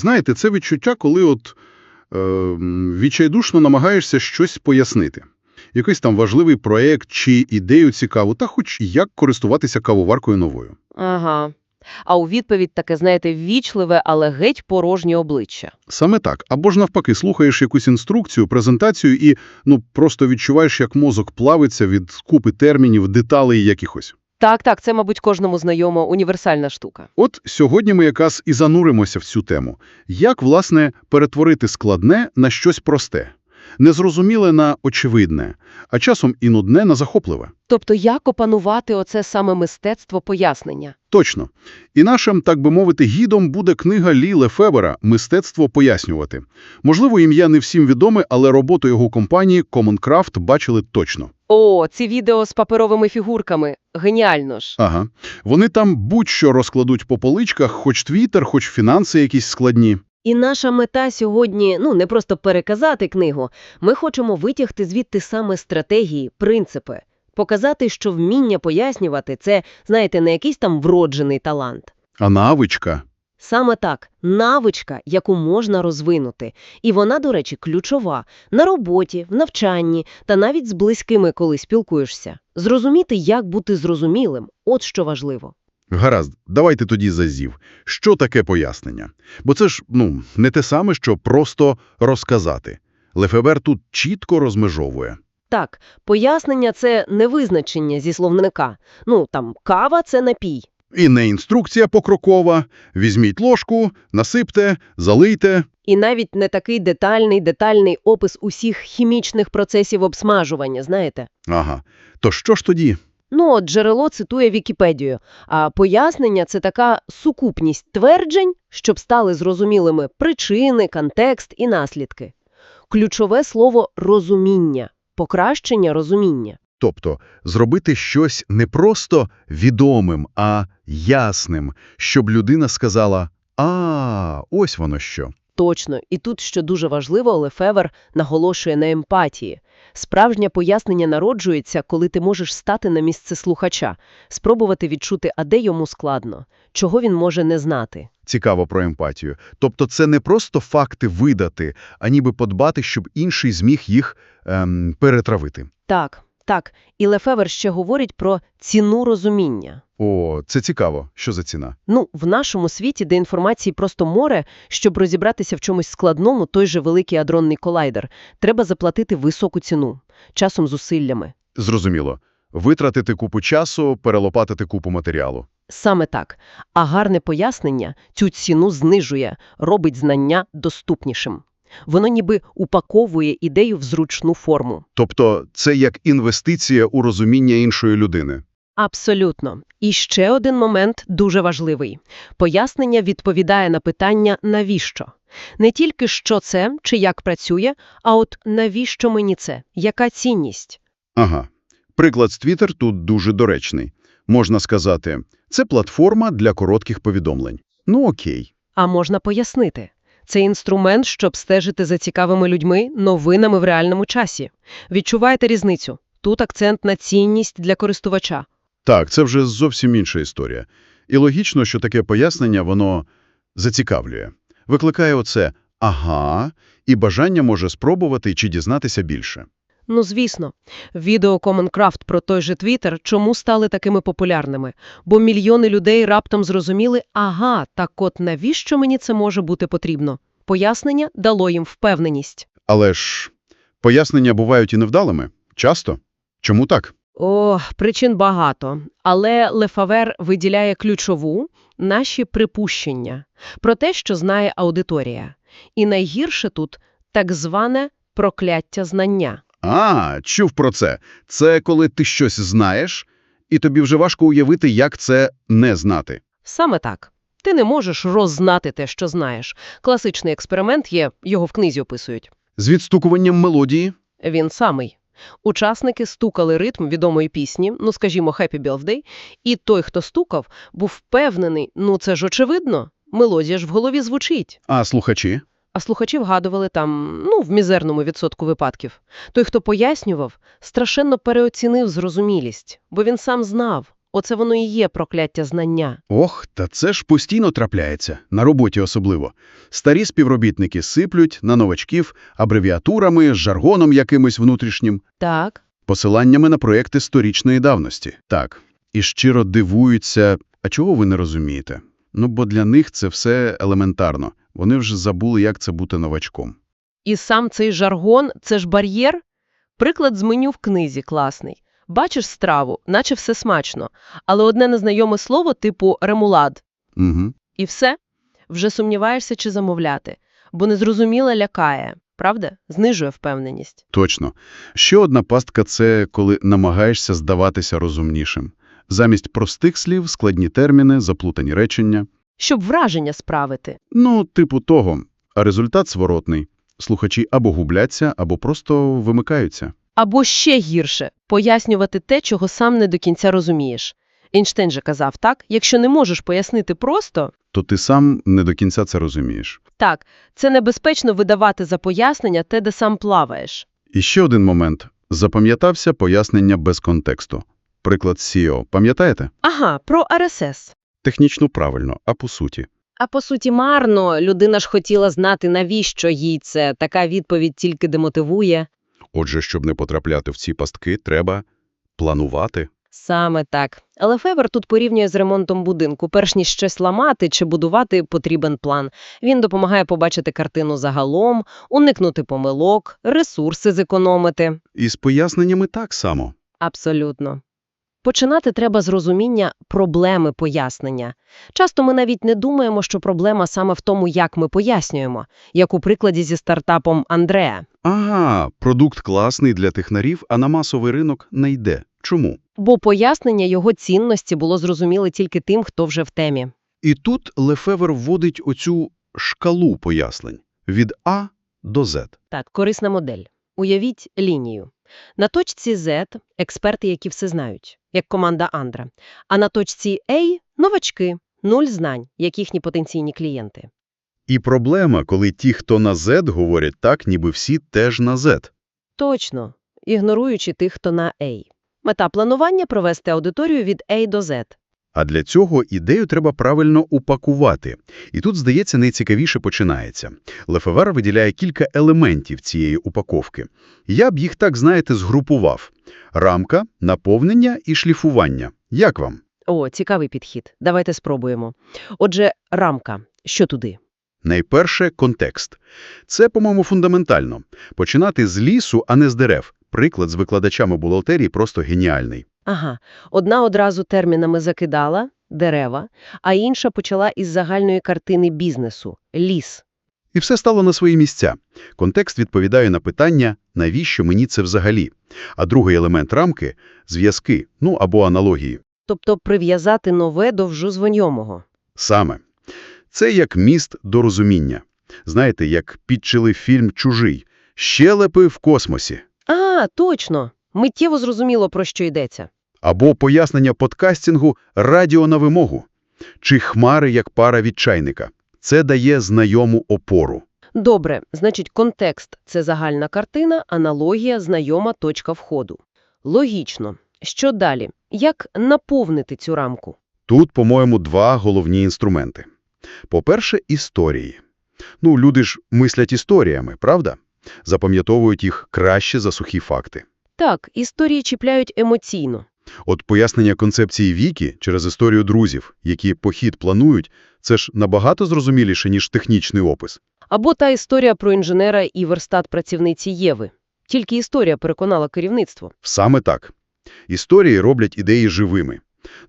Знаєте, це відчуття, коли от е, відчайдушно намагаєшся щось пояснити. Якийсь там важливий проєкт чи ідею цікаву, та хоч як користуватися кавоваркою новою. Ага. А у відповідь таке, знаєте, ввічливе, але геть порожнє обличчя. Саме так. Або ж навпаки, слухаєш якусь інструкцію, презентацію і ну просто відчуваєш, як мозок плавиться від купи термінів, деталей якихось. Так, так, це, мабуть, кожному знайома універсальна штука. От сьогодні ми якраз і зануримося в цю тему. Як, власне, перетворити складне на щось просте, незрозуміле на очевидне, а часом і нудне на захопливе. Тобто, як опанувати оце саме мистецтво пояснення? Точно. І нашим, так би мовити, гідом буде книга Лі Лефебера «Мистецтво пояснювати». Можливо, ім'я не всім відоме, але роботу його компанії Commoncraft бачили точно. О, ці відео з паперовими фігурками. Геніально ж. Ага. Вони там будь-що розкладуть по поличках, хоч твіттер, хоч фінанси якісь складні. І наша мета сьогодні, ну, не просто переказати книгу, ми хочемо витягти звідти саме стратегії, принципи, показати, що вміння пояснювати – це, знаєте, не якийсь там вроджений талант. А навичка? Саме так, навичка, яку можна розвинути. І вона, до речі, ключова – на роботі, в навчанні та навіть з близькими, коли спілкуєшся. Зрозуміти, як бути зрозумілим – от що важливо. Гаразд, давайте тоді зазів. Що таке пояснення? Бо це ж, ну, не те саме, що просто розказати. Лефебер тут чітко розмежовує. Так, пояснення – це не визначення зі словника. Ну, там, кава – це напій. І не інструкція покрокова. Візьміть ложку, насипте, залийте. І навіть не такий детальний, детальний опис усіх хімічних процесів обсмажування, знаєте? Ага. То що ж тоді? Ну, от джерело цитує Вікіпедію, а пояснення – це така сукупність тверджень, щоб стали зрозумілими причини, контекст і наслідки. Ключове слово – розуміння, покращення розуміння. Тобто зробити щось не просто відомим, а ясним, щоб людина сказала «А, ось воно що». Точно. І тут, що дуже важливо, Лефевер наголошує на емпатії. Справжнє пояснення народжується, коли ти можеш стати на місце слухача, спробувати відчути, а де йому складно, чого він може не знати. Цікаво про емпатію. Тобто це не просто факти видати, а ніби подбати, щоб інший зміг їх ем, перетравити. Так, так. І Лефевер ще говорить про ціну розуміння. О, це цікаво. Що за ціна? Ну, в нашому світі, де інформації просто море, щоб розібратися в чомусь складному, той же великий адронний колайдер, треба заплатити високу ціну, часом зусиллями. Зрозуміло. Витратити купу часу, перелопатити купу матеріалу. Саме так. А гарне пояснення цю ціну знижує, робить знання доступнішим. Воно ніби упаковує ідею в зручну форму. Тобто це як інвестиція у розуміння іншої людини. Абсолютно. І ще один момент дуже важливий. Пояснення відповідає на питання «навіщо?». Не тільки що це чи як працює, а от навіщо мені це, яка цінність. Ага. Приклад з Twitter тут дуже доречний. Можна сказати, це платформа для коротких повідомлень. Ну окей. А можна пояснити. Це інструмент, щоб стежити за цікавими людьми, новинами в реальному часі. Відчуваєте різницю? Тут акцент на цінність для користувача. Так, це вже зовсім інша історія. І логічно, що таке пояснення, воно зацікавлює. Викликає оце «ага» і бажання може спробувати чи дізнатися більше. Ну, звісно. Відео Commoncraft про той же Twitter чому стали такими популярними? Бо мільйони людей раптом зрозуміли, ага, так от навіщо мені це може бути потрібно? Пояснення дало їм впевненість. Але ж пояснення бувають і невдалими. Часто. Чому так? О, причин багато. Але Лефавер виділяє ключову – наші припущення про те, що знає аудиторія. І найгірше тут – так зване прокляття знання. А, чув про це. Це коли ти щось знаєш, і тобі вже важко уявити, як це не знати. Саме так. Ти не можеш роззнати те, що знаєш. Класичний експеримент є, його в книзі описують. З відстукуванням мелодії? Він самий. Учасники стукали ритм відомої пісні, ну, скажімо, «Happy Birthday», і той, хто стукав, був впевнений, ну це ж очевидно, мелодія ж в голові звучить. А слухачі? А слухачі вгадували там, ну, в мізерному відсотку випадків. Той, хто пояснював, страшенно переоцінив зрозумілість, бо він сам знав, Оце воно і є прокляття знання. Ох, та це ж постійно трапляється, на роботі особливо. Старі співробітники сиплють на новачків абревіатурами, жаргоном якимось внутрішнім, Так. посиланнями на проекти сторічної давності. Так, і щиро дивуються, а чого ви не розумієте? Ну, бо для них це все елементарно. Вони вже забули, як це бути новачком. І сам цей жаргон – це ж бар'єр? Приклад з меню в книзі класний. Бачиш страву, наче все смачно, але одне незнайоме слово типу «ремулад» Угу. і все. Вже сумніваєшся, чи замовляти, бо незрозуміле лякає, правда? Знижує впевненість. Точно. Ще одна пастка – це коли намагаєшся здаватися розумнішим. Замість простих слів – складні терміни, заплутані речення. Щоб враження справити. Ну, типу того. А результат зворотний. Слухачі або губляться, або просто вимикаються. Або ще гірше – пояснювати те, чого сам не до кінця розумієш. Ейнштейн же казав так, якщо не можеш пояснити просто, То ти сам не до кінця це розумієш. так, це небезпечно видавати за пояснення те, де сам плаваєш. І ще один момент. Запам'ятався пояснення без контексту. Приклад SEO. Пам'ятаєте? Ага, про РСС. Технічно правильно, а по суті. А по суті, марно. Людина ж хотіла знати, навіщо їй це. Така відповідь тільки демотивує. Отже, щоб не потрапляти в ці пастки, треба планувати. Саме так. Але Февер тут порівнює з ремонтом будинку. Перш ніж щось ламати чи будувати, потрібен план. Він допомагає побачити картину загалом, уникнути помилок, ресурси зекономити. І з поясненнями так само. Абсолютно. Починати треба з розуміння проблеми пояснення. Часто ми навіть не думаємо, що проблема саме в тому, як ми пояснюємо, як у прикладі зі стартапом Андреа. Ага, продукт класний для технарів, а на масовий ринок не йде. Чому? Бо пояснення його цінності було зрозуміле тільки тим, хто вже в темі. І тут Лефевер вводить оцю шкалу пояснень від А до З. Так, корисна модель. Уявіть лінію. На точці Z – експерти, які все знають, як команда Андра. А на точці A – новачки, нуль знань, як їхні потенційні клієнти. І проблема, коли ті, хто на Z, говорять так, ніби всі теж на Z. Точно, ігноруючи тих, хто на A. Мета планування – провести аудиторію від A до Z. А для цього ідею треба правильно упакувати. І тут, здається, найцікавіше починається. Лефевер виділяє кілька елементів цієї упаковки. Я б їх так, знаєте, згрупував. Рамка, наповнення і шліфування. Як вам? О, цікавий підхід. Давайте спробуємо. Отже, рамка. Що туди? Найперше – контекст. Це, по-моєму, фундаментально. Починати з лісу, а не з дерев. Приклад з викладачами бухгалтерії просто геніальний. Ага, одна одразу термінами закидала – дерева, а інша почала із загальної картини бізнесу – ліс. І все стало на свої місця. Контекст відповідає на питання «навіщо мені це взагалі?». А другий елемент рамки – зв'язки, ну або аналогії. Тобто прив'язати нове до вже знайомого. Саме. Це як міст до розуміння. Знаєте, як підчили фільм «Чужий» – щелепи в космосі. А, точно! Миттєво зрозуміло, про що йдеться. Або пояснення подкастингу «Радіо на вимогу» чи «Хмари як пара від чайника». Це дає знайому опору. Добре, значить, контекст – це загальна картина, аналогія, знайома точка входу. Логічно. Що далі? Як наповнити цю рамку? Тут, по-моєму, два головні інструменти. По-перше, історії. Ну, люди ж мислять історіями, правда? Запам'ятовують їх краще за сухі факти. Так, історії чіпляють емоційно. От пояснення концепції Вікі через історію друзів, які похід планують, це ж набагато зрозуміліше, ніж технічний опис. Або та історія про інженера і верстат-працівниці Єви. Тільки історія переконала керівництво. Саме так. Історії роблять ідеї живими.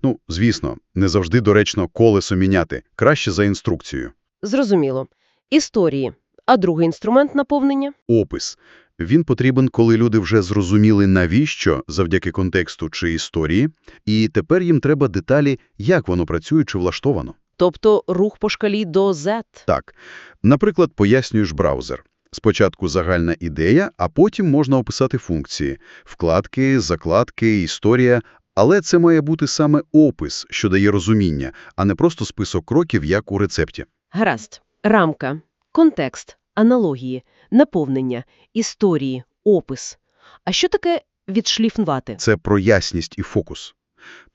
Ну, звісно, не завжди доречно колесо міняти, краще за інструкцією. Зрозуміло. Історії. А другий інструмент наповнення? Опис. Він потрібен, коли люди вже зрозуміли навіщо, завдяки контексту чи історії, і тепер їм треба деталі, як воно працює чи влаштовано. Тобто рух по шкалі до Z. Так, наприклад, пояснюєш браузер. Спочатку загальна ідея, а потім можна описати функції – вкладки, закладки, історія. Але це має бути саме опис, що дає розуміння, а не просто список кроків, як у рецепті. Гаразд. Рамка. Контекст. Аналогії. Наповнення. Історії. Опис. А що таке відшліфнувати? Це про ясність і фокус.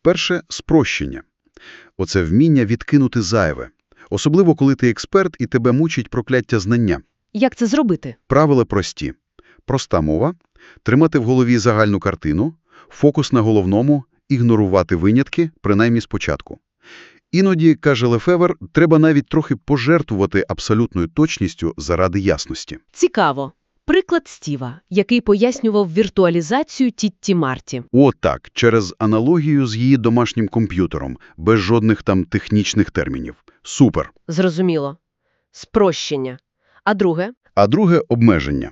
Перше – спрощення. Оце вміння відкинути зайве. Особливо, коли ти експерт і тебе мучить прокляття знання. Як це зробити? Правила прості. Проста мова, тримати в голові загальну картину, фокус на головному, ігнорувати винятки, принаймні спочатку. Іноді, каже Лефевер, треба навіть трохи пожертвувати абсолютною точністю заради ясності. Цікаво. Приклад Стіва, який пояснював віртуалізацію Тітті Марті. О, так, через аналогію з її домашнім комп'ютером, без жодних там технічних термінів. Супер. Зрозуміло. Спрощення. А друге? А друге – обмеження.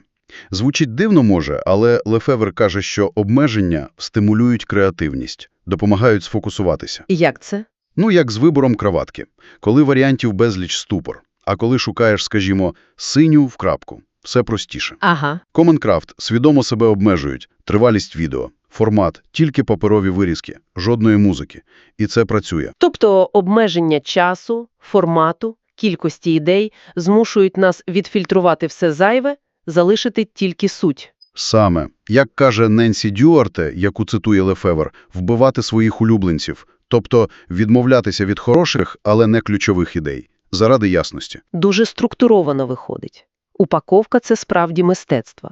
Звучить дивно може, але Лефевер каже, що обмеження стимулюють креативність, допомагають сфокусуватися. І як це? Ну, як з вибором краватки. Коли варіантів безліч ступор. А коли шукаєш, скажімо, синю в крапку. Все простіше. Ага. Common свідомо себе обмежують. Тривалість відео, формат, тільки паперові вирізки, жодної музики. І це працює. Тобто обмеження часу, формату, кількості ідей змушують нас відфільтрувати все зайве, залишити тільки суть. Саме, як каже Ненсі Дюарте, яку цитує Лефевер, вбивати своїх улюбленців, тобто відмовлятися від хороших, але не ключових ідей, заради ясності. Дуже структуровано виходить. Упаковка – це справді мистецтво.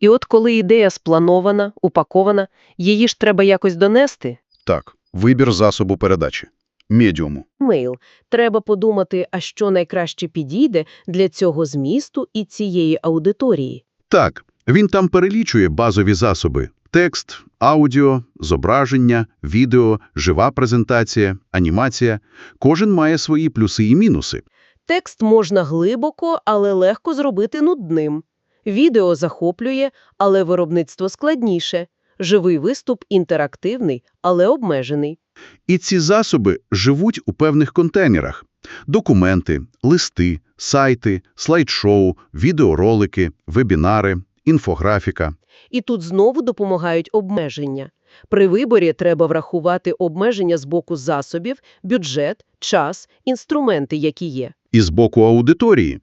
І от коли ідея спланована, упакована, її ж треба якось донести. Так, вибір засобу передачі. Медіуму. Мейл. Треба подумати, а що найкраще підійде для цього змісту і цієї аудиторії. Так, він там перелічує базові засоби – текст, аудіо, зображення, відео, жива презентація, анімація. Кожен має свої плюси і мінуси. Текст можна глибоко, але легко зробити нудним. Відео захоплює, але виробництво складніше. Живий виступ інтерактивний, але обмежений. І ці засоби живуть у певних контейнерах. Документи, листи, сайти, слайд-шоу, відеоролики, вебінари, інфографіка. І тут знову допомагають обмеження. При виборі треба врахувати обмеження з боку засобів, бюджет, час, інструменти, які є. І з боку аудиторії.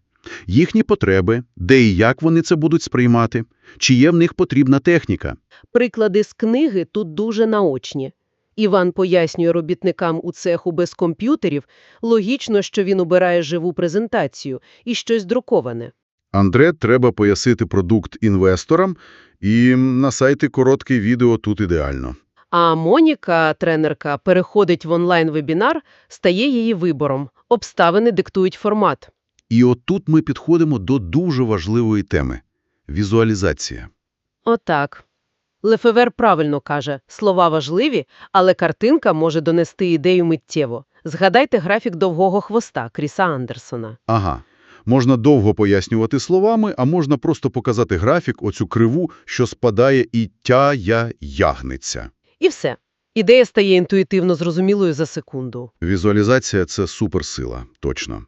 Їхні потреби, де і як вони це будуть сприймати, чи є в них потрібна техніка. Приклади з книги тут дуже наочні. Іван пояснює робітникам у цеху без комп'ютерів, логічно, що він обирає живу презентацію і щось друковане. Андре треба пояснити продукт інвесторам, і на сайті коротке відео тут ідеально. А Моніка, тренерка, переходить в онлайн-вебінар, стає її вибором. Обставини диктують формат. І отут ми підходимо до дуже важливої теми – візуалізація. Отак. Лефевер правильно каже, слова важливі, але картинка може донести ідею миттєво. Згадайте графік довгого хвоста Кріса Андерсона. Ага. Можна довго пояснювати словами, а можна просто показати графік, оцю криву, що спадає і тя-я ягнеться. І все. Ідея стає інтуїтивно зрозумілою за секунду. Візуалізація – це суперсила, точно.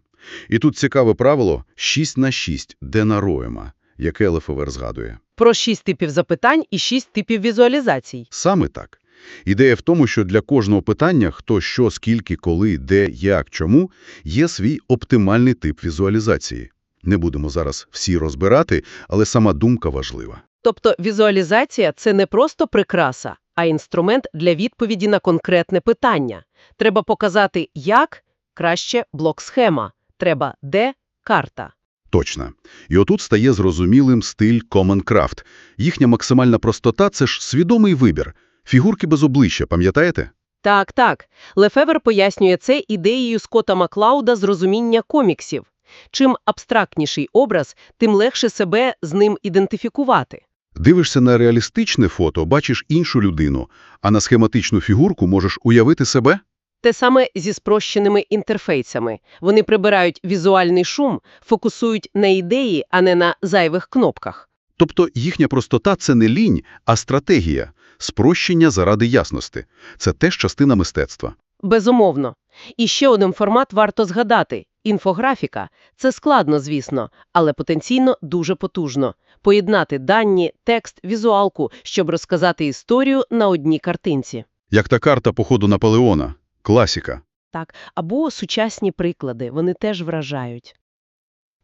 І тут цікаве правило 6 на 6 денароєма, яке Лефевер згадує. Про шість типів запитань і шість типів візуалізацій. Саме так. Ідея в тому, що для кожного питання хто, що, скільки, коли, де, як, чому, є свій оптимальний тип візуалізації. Не будемо зараз всі розбирати, але сама думка важлива. Тобто візуалізація – це не просто прикраса, а інструмент для відповіді на конкретне питання. Треба показати як, краще блок-схема. Треба де, карта. Точно. І отут стає зрозумілим стиль Common Craft. Їхня максимальна простота – це ж свідомий вибір. Фігурки без обличчя, пам'ятаєте? Так, так. Лефевер пояснює це ідеєю Скотта Маклауда з розуміння коміксів. Чим абстрактніший образ, тим легше себе з ним ідентифікувати. Дивишся на реалістичне фото, бачиш іншу людину, а на схематичну фігурку можеш уявити себе? Те саме зі спрощеними інтерфейсами. Вони прибирають візуальний шум, фокусують на ідеї, а не на зайвих кнопках. Тобто їхня простота – це не лінь, а стратегія. Спрощення заради ясності. Це теж частина мистецтва. Безумовно. І ще один формат варто згадати – інфографіка. Це складно, звісно, але потенційно дуже потужно. Поєднати дані, текст, візуалку, щоб розказати історію на одній картинці. Як та карта походу Наполеона. Класіка. Так, або сучасні приклади, вони теж вражають.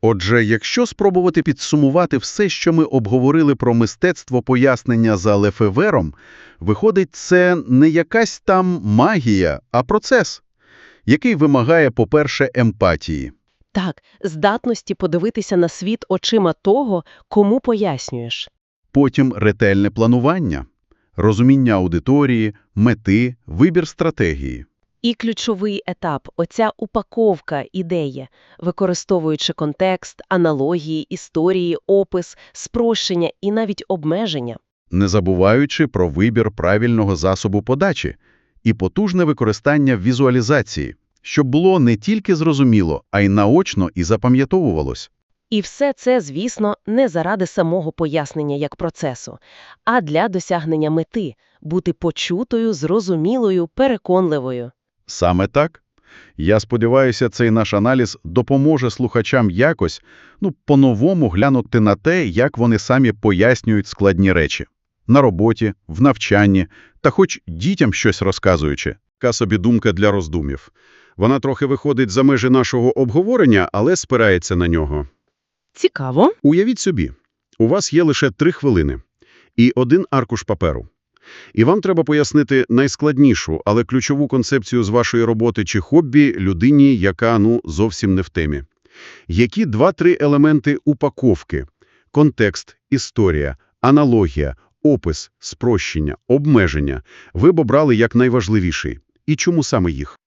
Отже, якщо спробувати підсумувати все, що ми обговорили про мистецтво пояснення за Лефевером, виходить, це не якась там магія, а процес, який вимагає, по-перше, емпатії. Так, здатності подивитися на світ очима того, кому пояснюєш. Потім ретельне планування, розуміння аудиторії, мети, вибір стратегії. І ключовий етап – оця упаковка ідеї, використовуючи контекст, аналогії, історії, опис, спрощення і навіть обмеження. не забуваючи про вибір правильного засобу подачі і потужне використання візуалізації, щоб було не тільки зрозуміло, а й наочно і запам'ятовувалось. І все це, звісно, не заради самого пояснення як процесу, а для досягнення мети – бути почутою, зрозумілою, переконливою. Саме так. Я сподіваюся, цей наш аналіз допоможе слухачам якось, ну, по-новому глянути на те, як вони самі пояснюють складні речі. На роботі, в навчанні, та хоч дітям щось розказуючи. Така собі думка для роздумів. Вона трохи виходить за межі нашого обговорення, але спирається на нього. Цікаво. Уявіть собі, у вас є лише три хвилини і один аркуш паперу. І вам треба пояснити найскладнішу, але ключову концепцію з вашої роботи чи хобі людині, яка, ну, зовсім не в темі. Які два-три елементи упаковки – контекст, історія, аналогія, опис, спрощення, обмеження – ви б обрали як найважливіший? І чому саме їх?